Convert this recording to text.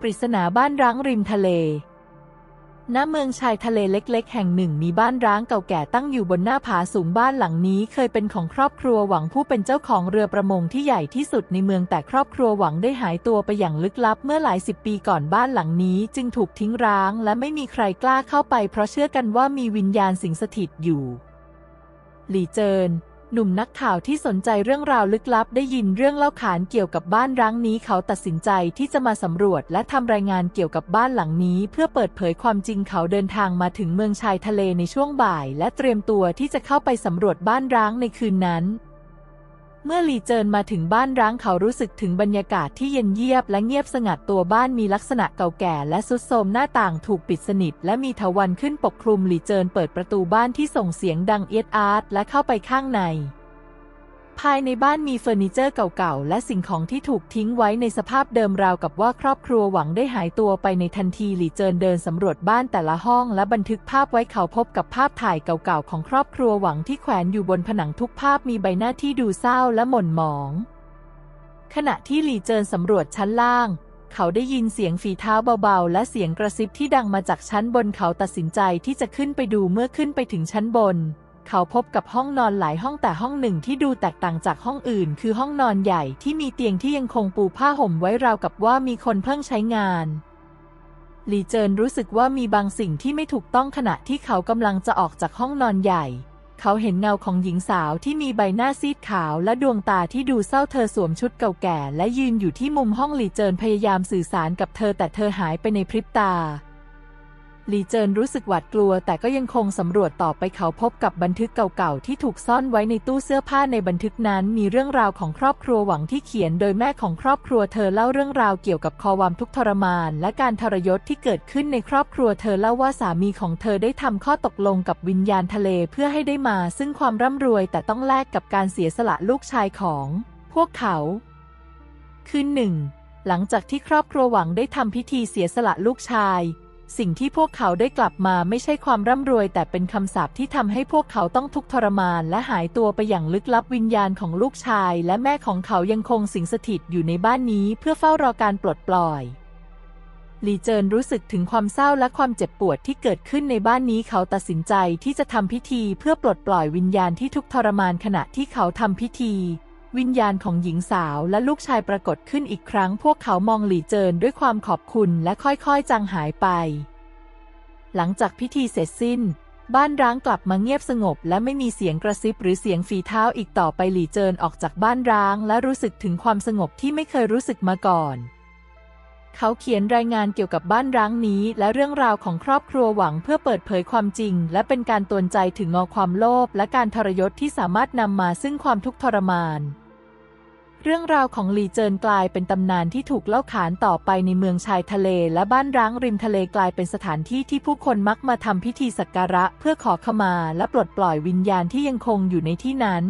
ปริศนาบ้านร้างริมทะเล ณ เมืองชายทะเลเล็ก ๆ แห่งหนึ่งมีบ้านร้างเก่าแก่ตั้งอยู่บนหน้าผาสูงบ้านหลังนี้ เคยเป็นของครอบครัวหวังผู้เป็นเจ้าของเรือประมงที่ใหญ่ที่สุดในเมืองแต่ครอบครัวหวังได้หายตัวไปอย่างลึกลับเมื่อหลายสิบปีก่อนบ้านหลังนี้ จึงถูกทิ้งร้างและไม่มีใครกล้าเข้าไป เพราะเชื่อกันว่ามีวิญญาณสิงสถิตอยู่ หลี่เจิน หนุ่มนักข่าวที่สนใจเรื่องราวลึกลับได้ยินเรื่องเล่าขานเกี่ยวกับบ้านร้างนี้เขาตัดสินใจที่จะมาสำรวจและทำรายงานเกี่ยวกับบ้านหลังนี้ เพื่อเปิดเผยความจริงเขาเดินทางมาถึงเมืองชายทะเลในช่วงบ่าย และเตรียมตัวที่จะเข้าไปสำรวจบ้านร้างในคืนนั้น เมื่อหลีเจินมาถึงบ้านร้างเขารู้สึกถึงบรรยากาศที่เย็นเยียบและเงียบสงัดตัวบ้านมีลักษณะเก่าแก่และสุดโทมหน้าต่างถูกปิดสนิทและมีทวันขึ้นปกคลุมหลีเจินเปิดประตูบ้านที่ส่งเสียงดังเอียดอาร์ตและเข้าไปข้างใน ภายในบ้านมีเฟอร์นิเจอร์เก่าๆ และสิ่งของที่ถูกทิ้งไว้ในสภาพเดิมราวกับว่าครอบครัวหวังได้หายตัวไปในทันทีหลี่เจินเดินสำรวจบ้านแต่ละห้องและบันทึกภาพไว้เขาพบกับภาพถ่ายเก่าๆ ของครอบครัวหวังที่แขวนอยู่บนผนังทุกภาพมีใบหน้าที่ดูเศร้าและหม่นหมอง ขณะที่หลี่เจินสำรวจชั้นล่าง เขาได้ยินเสียงฝีเท้าเบาๆ และเสียงกระซิบที่ดังมาจากชั้นบนเขาตัดสินใจที่จะขึ้นไปดูเมื่อขึ้นไปถึงชั้นบน เขาพบกับห้องนอนหลายห้องแต่ห้องหนึ่งที่ดูแตกต่างจากห้องอื่น คือห้องนอนใหญ่ที่มีเตียงที่ยังคงปูผ้าห่มไว้ราวกับว่ามีคนเพิ่งใช้งานหลีเจินรู้สึกว่ามีบางสิ่งที่ไม่ถูกต้องขณะที่เขากำลังจะออกจากห้องนอนใหญ่ เขาเห็นเงาของหญิงสาวที่มีใบหน้าซีดขาวและดวงตาที่ดูเศร้าเธอสวมชุดเก่าแก่ และยืนอยู่ที่มุมห้องหลีเจินพยายามสื่อสารกับเธอแต่เธอหายไปในพริบตา หลีเจินรู้สึกหวาดกลัว แต่ก็ยังคงสำรวจต่อไปเขาพบกับบันทึกเก่าๆ ที่ถูกซ่อนไว้ในตู้เสื้อผ้าในบันทึกนั้นมีเรื่องราวของครอบครัวหวังที่เขียนโดยแม่ของครอบครัวเธอเล่าเรื่องราวเกี่ยวกับคอวามทุกข์ทรมาน และการทรยศที่เกิดขึ้นในครอบครัวเธอเล่าว่าสามีของเธอได้ทำข้อตกลงกับวิญญาณทะเลเพื่อให้ได้มา ซึ่งความร่ำรวยแต่ต้องแลกกับการเสียสละลูกชายของพวกเขา คืนหนึ่งหลังจากที่ครอบครัวหวังได้ทำพิธีเสียสละลูกชาย สิ่งที่พวกเขาได้กลับมาไม่ใช่ความร่ำรวย แต่เป็นคำสาปที่ทำให้พวกเขาต้องทุกข์ทรมาน และหายตัวไปอย่างลึกลับวิญญาณของลูกชาย และแม่ของเขายังคงสิงสถิตอยู่ในบ้านนี้เพื่อเฝ้ารอการปลดปล่อยหลีเจินรู้สึกถึงความเศร้าและความเจ็บปวดที่เกิดขึ้นในบ้านนี้เขาตัดสินใจที่จะทำพิธีเพื่อปลดปล่อยวิญญาณที่ทุกข์ทรมานขณะที่เขาทำพิธี วิญญาณของหญิงสาวและลูกชายปรากฏขึ้นอีกครั้ง พวกเขามองหลี่เจินด้วยความขอบคุณและค่อยๆ จางหายไป หลังจากพิธีเสร็จสิ้น บ้านร้างกลับมาเงียบสงบ และไม่มีเสียงกระซิบหรือเสียงฝีเท้าอีกต่อไปหลี่เจินออกจากบ้านร้าง และรู้สึกถึงความสงบที่ไม่เคยรู้สึกมาก่อนเขาเขียนรายงานเกี่ยวกับบ้านร้างนี้ และเรื่องราวของครอบครัวหวังเพื่อเปิดเผยความจริง และเป็นการตวนใจถึงงอความโลภและการทรยศที่สามารถนำมาซึ่งความทุกข์ทรมาน เรื่องราวของหลีเจินกลายเป็นตำนานที่ถูกเล่าขานต่อไปในเมืองชายทะเล และบ้านร้างริมทะเลกลายเป็นสถานที่ที่ผู้คนมักมาทำพิธีสักการะ เพื่อขอขมาและปลดปล่อยวิญญาณที่ยังคงอยู่ในที่นั้น